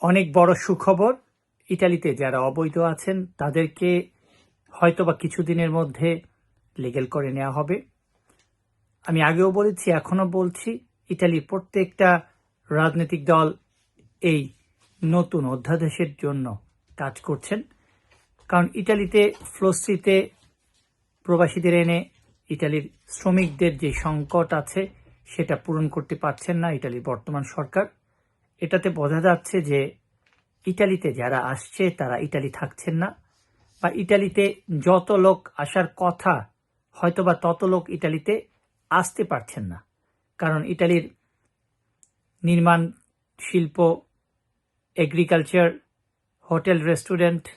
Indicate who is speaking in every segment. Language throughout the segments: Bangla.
Speaker 1: অনেক বড় সুখবর। ইটালিতে যারা অবৈধ আছেন, তাদেরকে হয়তোবা কিছুদিনের মধ্যে লিগেল করে নেওয়া হবে। আমি আগেও বলেছি এখনও বলছি ইটালির প্রত্যেকটা রাজনৈতিক দল এই নতুন অধ্যাদেশের জন্য কাজ করছেন। কারণ ইটালিতে ফ্লোস্ট্রিতে প্রবাসীদের এনে ইটালির শ্রমিকদের যে সংকট আছে, সেটা পূরণ করতে পারছেন না ইটালির বর্তমান সরকার। এটাতে বোঝা যাচ্ছে যে ইটালিতে যারা আসছে, তারা ইটালি থাকছেন না। বা ইটালিতে যত লোক আসার কথা, হয়তোবা তত লোক ইটালিতে আসতে পারছেন না। কারণ ইটালির নির্মাণ, শিল্প এগ্রিকালচার হোটেল, রেস্টুরেন্ট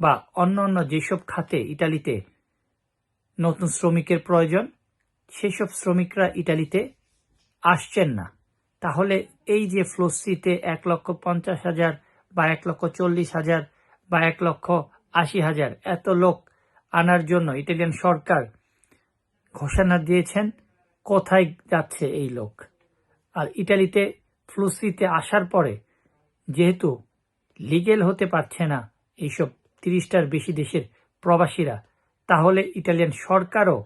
Speaker 1: বা অন্য অন্য যেসব খাতে ইটালিতে নতুন শ্রমিকের প্রয়োজন, সেসব শ্রমিকরা ইটালিতে আসছেন না। তাহলে এই যে ফ্লোসিতে এক লক্ষ পঞ্চাশ হাজার বা এক লক্ষ চল্লিশ হাজার বা এক লক্ষ আশি হাজার এত লোক আনার জন্য ইটালিয়ান সরকার ঘোষণা দিয়েছেন, কোথায় যাচ্ছে এই লোক? আর ইটালিতে ফ্লুসিতে আসার পরে যেহেতু লিগেল হতে পারছে না এইসব তিরিশটার বেশি দেশের প্রবাসীরা, তাহলে ইটালিয়ান সরকারও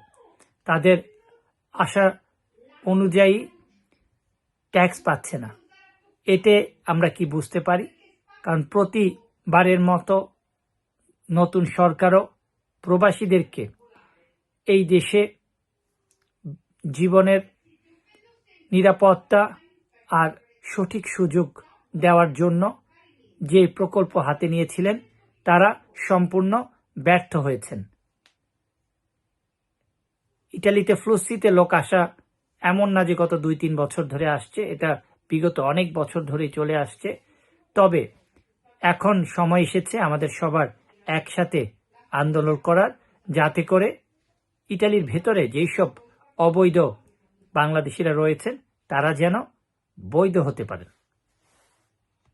Speaker 1: তাদের আশা অনুযায়ী ট্যাক্স পাচ্ছে না। এতে আমরা কি বুঝতে পারি? কারণ প্রতিবারের মতো নতুন সরকারও প্রবাসীদেরকে এই দেশে জীবনের নিরাপত্তা আর সঠিক সুযোগ দেওয়ার জন্য যে প্রকল্প হাতে নিয়েছিলেন, তারা সম্পূর্ণ ব্যর্থ হয়েছেন। ইটালিতে ফ্লুসিতে লোক আসা এমন না যে গত দুই তিন বছর ধরে আসছে, এটা বিগত অনেক বছর ধরেই চলে আসছে। তবে এখন সময় এসেছে আমাদের সবার একসাথে আন্দোলন করার, যাতে করে ইটালির ভেতরে যেই সব অবৈধ বাংলাদেশিরা রয়েছেন, তারা যেন বৈধ হতে পারেন।